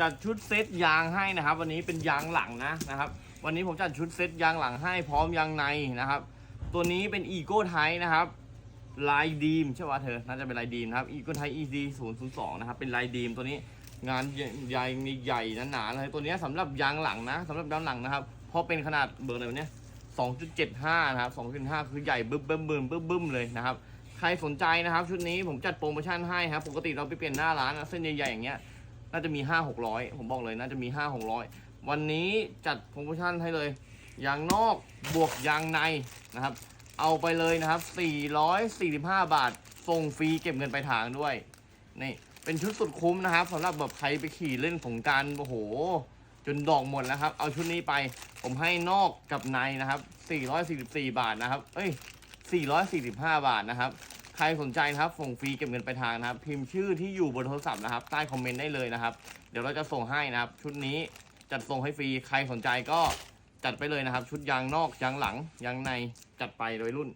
จัดชุดเซตยางให้นะครับ วันนี้เป็นยางหลังนะนะครับ วันนี้ผมจัดชุดเซตยางหลังให้พร้อมยางในนะครับ ตัวนี้เป็นอีโก้ไทนะครับลายดีมใช่ป่ะเธอ น่าจะเป็นลายดีมครับอีโก้ไท ED 0 0 2นย์ศูนย์สองนะครับ เป็นลายดีมตัวนี้งานใหญ่ใหญ่ๆหนาๆเลยตัวนี้สำหรับยางหลังนะสำหรับยางหลังนะครับเพราะเป็นขนาดเบอร์อะไรเนี่ย2.75นะครับ2.5คือใหญ่บึ้มบึ้มบึ้มบึ้มบึ้มเลยนะครับ ใครสนใจนะครับ ชุดนี้ผมจัดโปรโมชั่นให้ครับ ปกติเราไปเปลี่ยนหน้าร้านเส้นใหญ่ๆอย่างเงี้ย น่าจะมี5 600ผมบอกเลยน่าจะมี5 600วันนี้จัดโปรโมชั่นให้เลยยางนอกบวกยางในนะครับ เอาไปเลยนะครับ 445 บาทส่งฟรีเก็บเงินไปลายทางด้วยนี่เป็นชุดสุดคุ้มนะครับสำหรับแบบใครไปขี่เล่นสงการโอ้โห จนดอกหมดแล้วครับ เอาชุดนี้ไปผมให้นอกกับในนะครับ 444 บาทนะครับ เอ้ย 445 บาทนะครับ ใครสนใจนะครับส่งฟรีเก็บเงินไปลายทางนะครับ พิมพ์ชื่อที่อยู่บนโทรศัพท์นะครับ ใต้คอมเมนต์ได้เลยนะครับ เดี๋ยวเราจะส่งให้นะครับ ชุดนี้จัดส่งให้ฟรีใครสนใจก็จัดไปเลยนะครับ ชุดยางนอกยางหลังยางในจัดไปโดยรุ่น